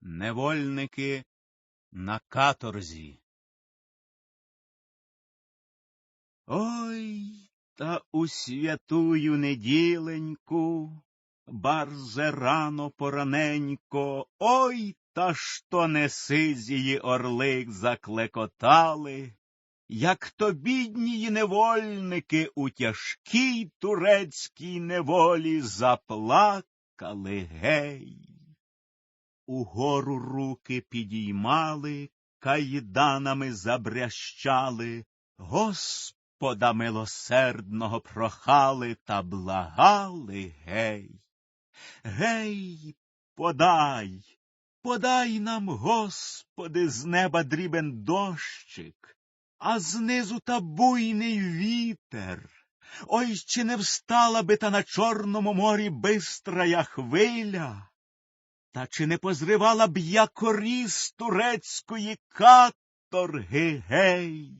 Невольники на каторзі. Ой, та у святую неділеньку, барзе рано пораненько, ой, та що не сизії орлик заклекотали, як то біднії невольники у тяжкій турецькій неволі заплакали гей. Угору руки підіймали, кайданами забрящали, Господа милосердного прохали та благали гей. Гей, подай, подай нам, Господи, з неба дрібен дощик, а знизу та буйний вітер. Ой, чи не встала би та на Чорному морі бистрая хвиля? Та чи не позривала б я коріс турецької каторги гей?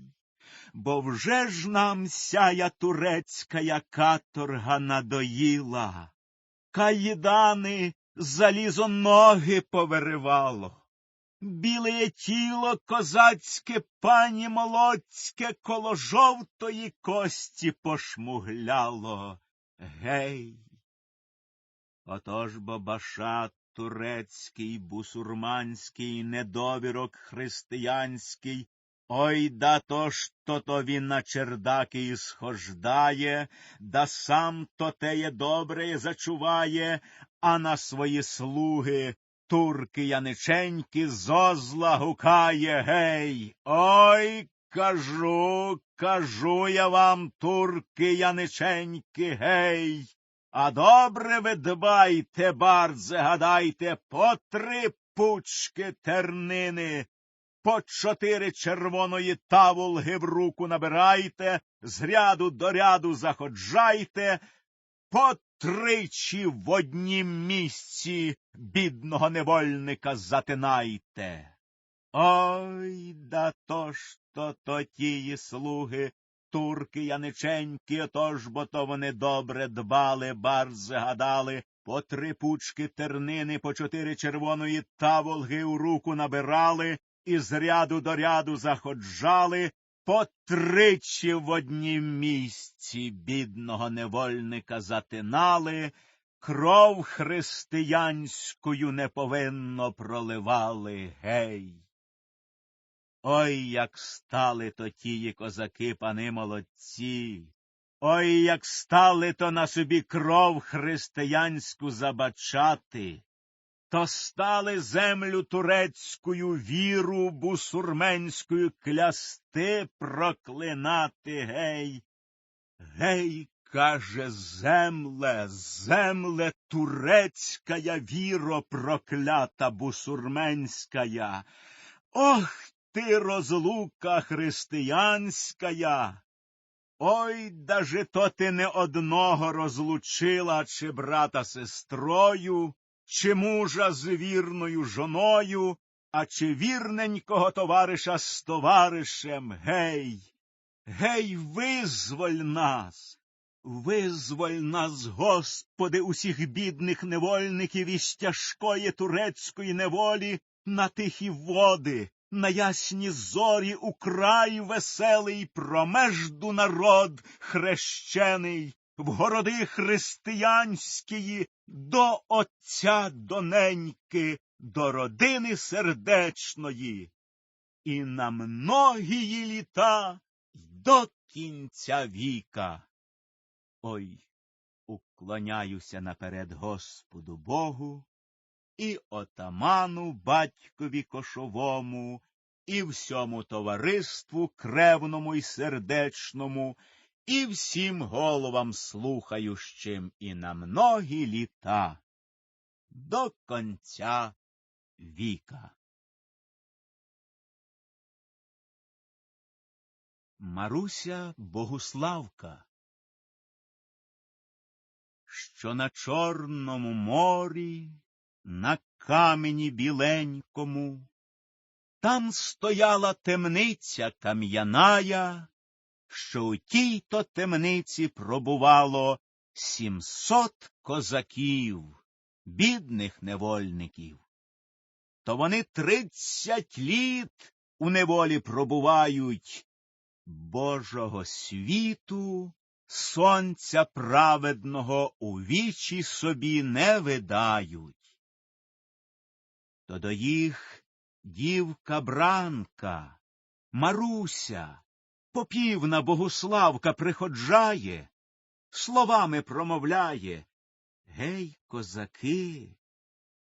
Бо вже ж нам сяя турецька каторга надоїла, каїдани залізо ноги повиривало, біле тіло козацьке пані молодське коло жовтої кості пошмугляло. Гей. Отож бо башат турецький, бусурманський, недовірок християнський, ой да то ж то то він на чердаки і схождає, да сам то теє добре зачуває, а на свої слуги турки яниченьки зозла гукає гей. Ой, кажу, кажу я вам, турки яниченьки, гей. А добре ви дбайте, бардзе, гадайте, по три пучки тернини, по чотири червоної таволги в руку набирайте, з ряду до ряду заходжайте, по тричі в однім місці бідного невольника затинайте. Ой, да то ж то тії слуги, турки яниченькі, отож бо то вони добре дбали, барзи гадали, по три пучки тернини, по чотири червоної таволги у руку набирали, і з ряду до ряду заходжали, по тричі в однім місці бідного невольника затинали, кров християнською неповинно проливали гей. Ой, як стали то тії козаки, пани молодці. Ой, як стали то на собі кров християнську забачати, то стали землю турецькою віру бусурменською клясти проклинати гей. Гей, каже, земле, земле турецькая віро проклята бусурменськая. Ох ти розлука християнськая. Ой, даже то ти не одного розлучила, чи брата сестрою, чи мужа з вірною жоною, а чи вірненького товариша з товаришем. Гей, гей, визволь нас, визволь нас, Господи, усіх бідних невольників із тяжкої турецької неволі на тихі води на ясні зорі у край веселий промежду народ хрещений, в городи християнськії до Отця доненьки, до родини сердечної, і на многії літа до кінця віка. Ой, уклоняюся наперед Господу Богу і отаману батькові кошовому, і всьому товариству кревному й сердечному, і всім головам слухающим і на многі літа до конця віка. Маруся Богуславка, що на Чорному морі на камені біленькому. Там стояла темниця кам'яная, що у тій то темниці пробувало сімсот козаків, бідних невольників. то вони тридцять літ у неволі пробувають. Божого світу, сонця праведного у вічі собі не видають. То до їх дівка бранка, Маруся, попівна богославка приходжає, словами промовляє Гей, козаки,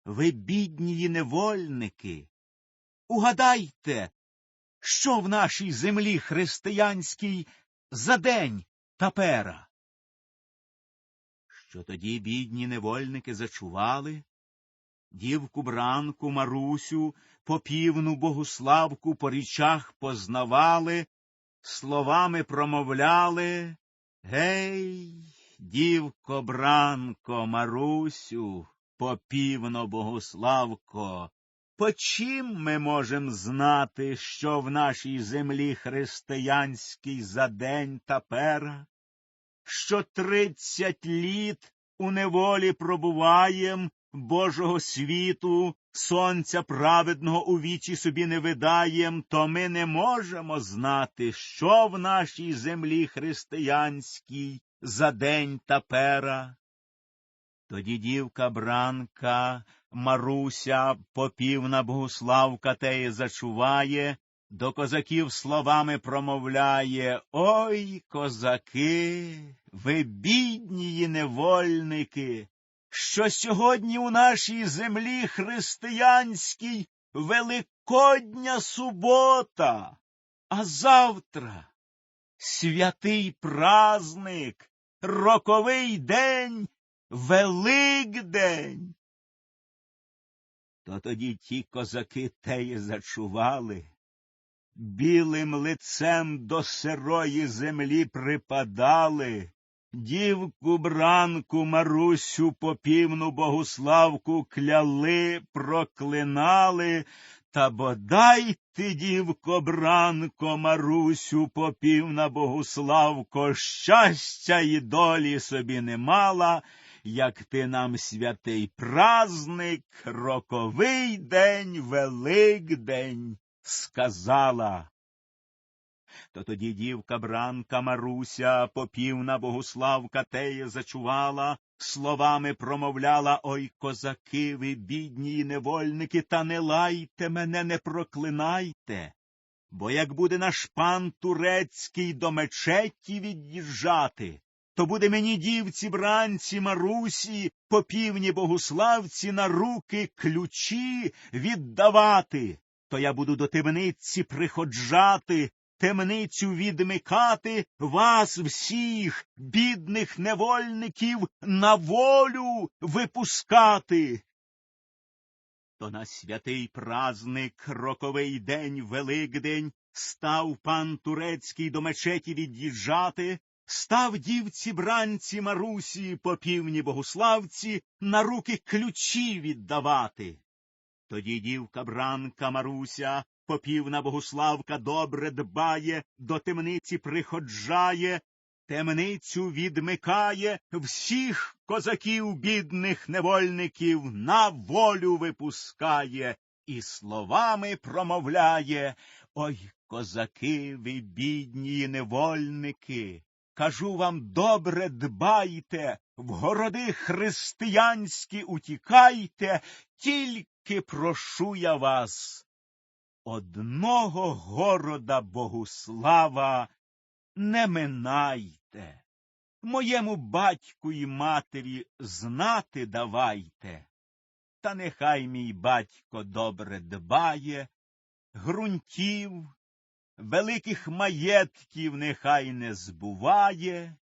ви біднії невольники, угадайте, що в нашій землі християнській за день тапера? Що тоді бідні невольники зачували? Дівку бранку Марусю, попівну богославку по річах познавали, словами промовляли. Гей, дівко бранко, Марусю, попівно богославко, по чим ми можем знати, що в нашій землі християнській за день та пера, що тридцять літ у неволі пробуваєм Божого світу, сонця праведного у вічі собі не видаєм, то ми не можемо знати, що в нашій землі християнській за день та пера. Тоді дівка бранка, Маруся, попівна богославка теє зачуває, до козаків словами промовляє Ой, козаки, ви біднії невольники, що сьогодні у нашій землі християнській Великодня субота, а завтра святий праздник, роковий день, Великдень. То тоді ті козаки теє зачували, білим лицем до сирої землі припадали, дівку бранку Марусю попівну богославку кляли, проклинали, та бодай ти, дівко бранко, Марусю, попівна богославко, щастя і долі собі не мала, як ти нам святий праздник, роковий день, Великдень сказала. То тоді дівка бранка Маруся, попівна богославка теє зачувала, словами промовляла Ой, козаки, ви, бідні й невольники, та не лайте мене, не проклинайте. Бо як буде наш пан турецький до мечеті від'їжджати, то буде мені дівці бранці Марусі, попівні богославці на руки ключі віддавати, то я буду до темниці приходжати, темницю відмикати, вас всіх, бідних невольників, на волю випускати. То на святий праздник, роковий день, Великдень, став пан турецький до мечеті від'їжджати, став дівці бранці Марусі, попівні богославці, на руки ключі віддавати. Тоді дівка бранка Маруся, попівна богославка добре дбає, до темниці приходжає, темницю відмикає, всіх козаків бідних невольників на волю випускає і словами промовляє Ой, козаки, ви бідні невольники. Кажу вам добре дбайте, в городи християнські утікайте, тільки прошу я вас. Одного города Богуслава не минайте, моєму батьку і матері знати давайте, та нехай мій батько добре дбає, грунтів, великих маєтків нехай не збуває,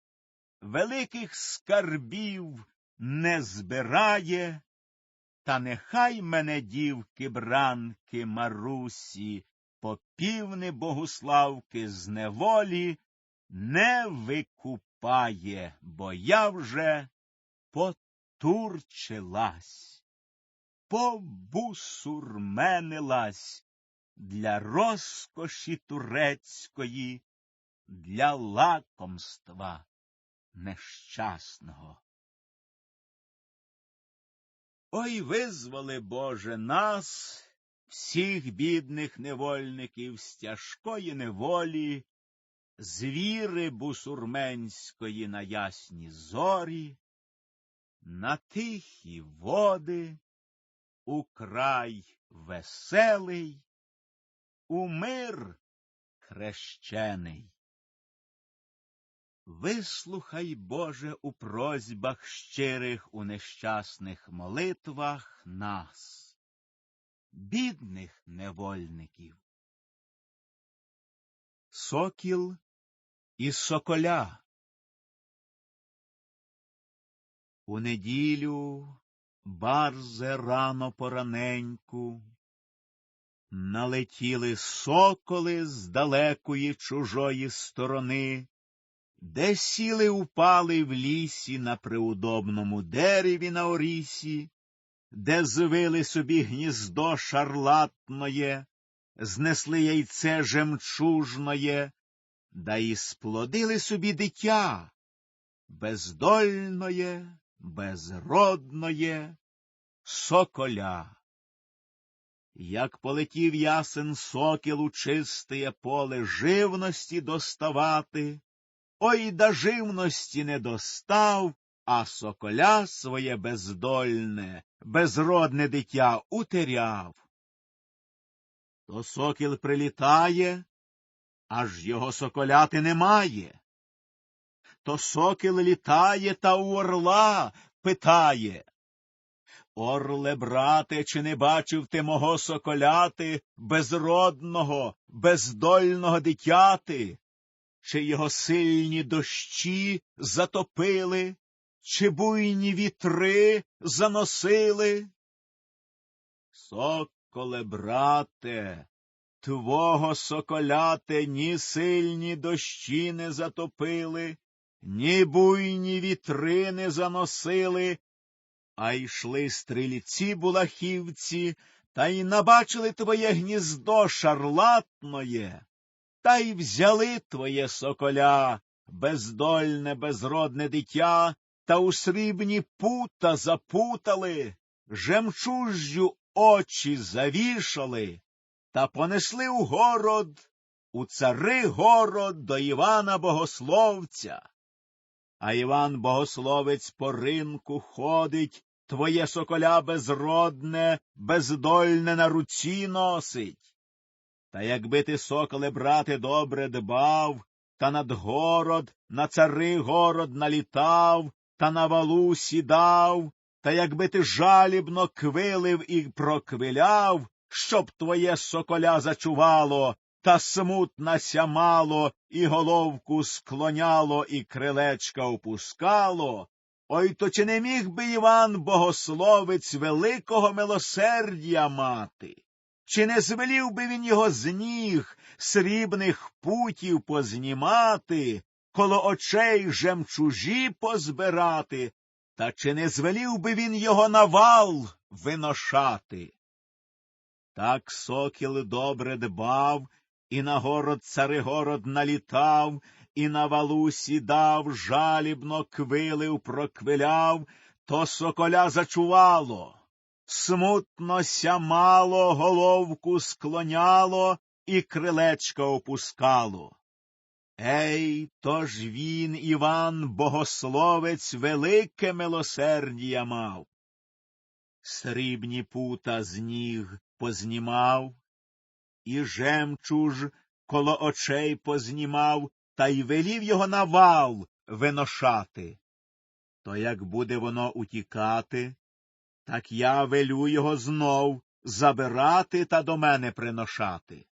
великих скарбів не збирає, та нехай мене дівки бранки Марусі, попівни богославки з неволі не викупає, бо я вже потурчилась, побусурменилась для розкоші турецької, для лакомства нещасного. Ой, визволи, Боже, нас всіх бідних невольників з тяжкої неволі, з віри бусурменської на ясні зорі, на тихі води, у край веселий, у мир хрещений. Вислухай, Боже, у просьбах щирих у нещасних молитвах нас, бідних невольників. Сокіл і соколя. У неділю барзе рано пораненьку, налетіли соколи з далекої чужої сторони, де сіли упали в лісі на приудобному дереві на орісі, де звили собі гніздо шарлатноє, знесли яйце жемчужноє, да і сплодили собі дитя бездольноє, безродноє, соколя. Як полетів ясен сокіл у чистеє поле живності доставати, ой да живності не достав, а соколя своє бездольне, безродне дитя утеряв. То сокіл прилітає, аж його соколяти немає. То сокіл літає та у орла питає. Орле, брате, чи не бачив ти мого соколяти, безродного, бездольного дитяти? Чи його сильні дощі затопили, чи буйні вітри заносили? Соколе, брате, твого соколяте ні сильні дощі не затопили, ні буйні вітри не заносили, а йшли стрільці булахівці, та й набачили твоє гніздо шарлатноє, та й взяли твоє соколя, бездольне, безродне дитя, та у срібні пута запутали, жемчужжю очі завішали, та понесли у город, у цари город до Івана Богословця. А Іван Богословець по ринку ходить, твоє соколя безродне, бездольне на руці носить. Та якби ти, соколе, брате, добре дбав, та над город, на цари город налітав, та на валу сідав, та якби ти жалібно квилив і проквиляв, щоб твоє соколя зачувало, та смутна сямало, і головку склоняло, і крилечка опускало, ой то чи не міг би Іван богословець великого милосердя мати? Чи не звелів би він його з ніг срібних путів познімати, коло очей жемчужі позбирати, та чи не звелів би він його на вал виношати? Так сокіл добре дбав, і на город царигород налітав, і на валу сідав, жалібно квилив, проквиляв, то соколя зачувало. Смутно сямало, головку склоняло і крилечка опускало. Ей, то ж він, Іван, богословець, велике милосердія мав. Срібні пута з ніг познімав, і жемчуж коло очей познімав, та й велів його на вал виношати. То як буде воно утікати, так я велю його знов забирати та до мене приношати.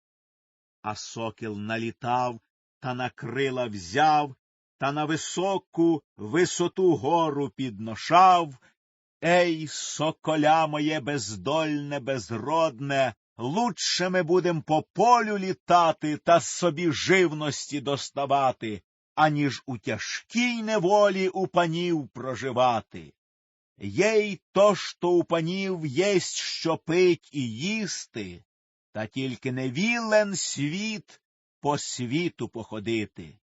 А сокіл налітав та на крила взяв, та на високу висоту гору підношав. Ей, соколя моє бездольне, безродне, лучше ми будем по полю літати та собі живності доставати, аніж у тяжкій неволі у панів проживати. Єй то, що у панів єсть що пить і їсти, та тільки не вілен світ по світу походити.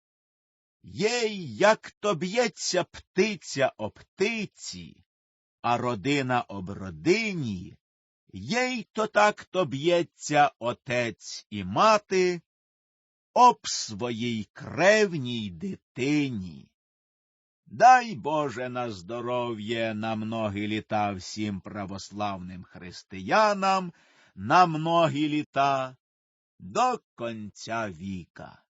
Єй, як то б'ється птиця об птиці, а родина об родині, Їй то так то б'ється отець і мати об своїй кревній дитині. Дай Боже на здоров'я на многі літа всім православним християнам, на многі літа до конця віка.